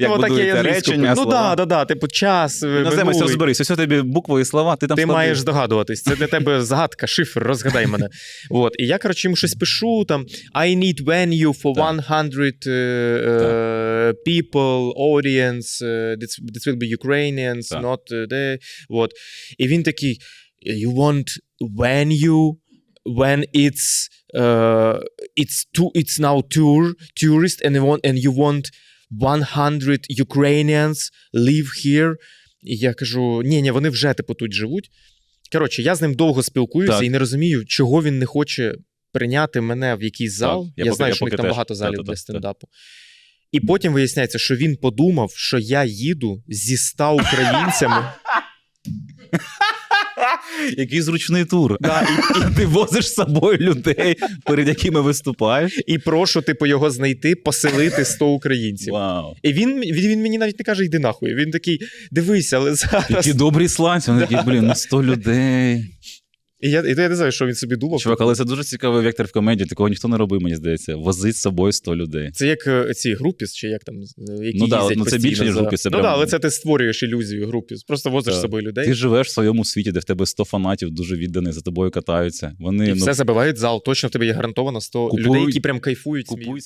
Як ну, так я і будуєте англійську речення. Ну да, да, да, типу час. е, Іноземець розберись, ось тобі букви і слова, ти там Ти маєш здогадуватись. Це для тебе загадка, шифр, розгадай мене. От. І я, коротше, йому щось пишу там I need venue for 100 uh, uh, people, audience, uh, this, will be Ukrainians, Так. not they. От. І він такий you want venue when it's uh, it's too, it's now tour tourist and you want and you want 100 Ukrainians live here. І я кажу: ні, ні, вони вже типу тут живуть. Коротше, я з ним довго спілкуюся Так. і не розумію, чого він не хоче прийняти мене в якийсь зал. я я поки- знаю, я що в них там багато залів для та. стендапу. І потім виясняється, що він подумав, що я їду зі 100 українцями. Який зручний тур. Да, і, Ти возиш з собою людей, перед якими виступаєш. і прошу, типу, його знайти, поселити 100 українців. Вау. І він, він, він мені навіть не каже, йди нахуй. Він такий, дивися, але зараз. Такі добрі сланці. Вони такі, блін, ну 100 людей. І я, і я не знаю, що він собі думав. Чувак, але це дуже цікавий вектор в комедії. Такого ніхто не робив, мені здається. Возить з собою 100 людей. Це як е, ці групіс, чи як там, е, які Ну да, їздять ну це більше, ніж за- групіс, це Ну прям- да, але це ти створюєш ілюзію групіс. Просто возиш з собою людей Ти живеш в своєму світі, де в тебе 100 фанатів дуже відданих, за тобою катаються. Вони і ну, все забивають зал. Точно в тебе є гарантовано 100 людей, які прям кайфують. купують.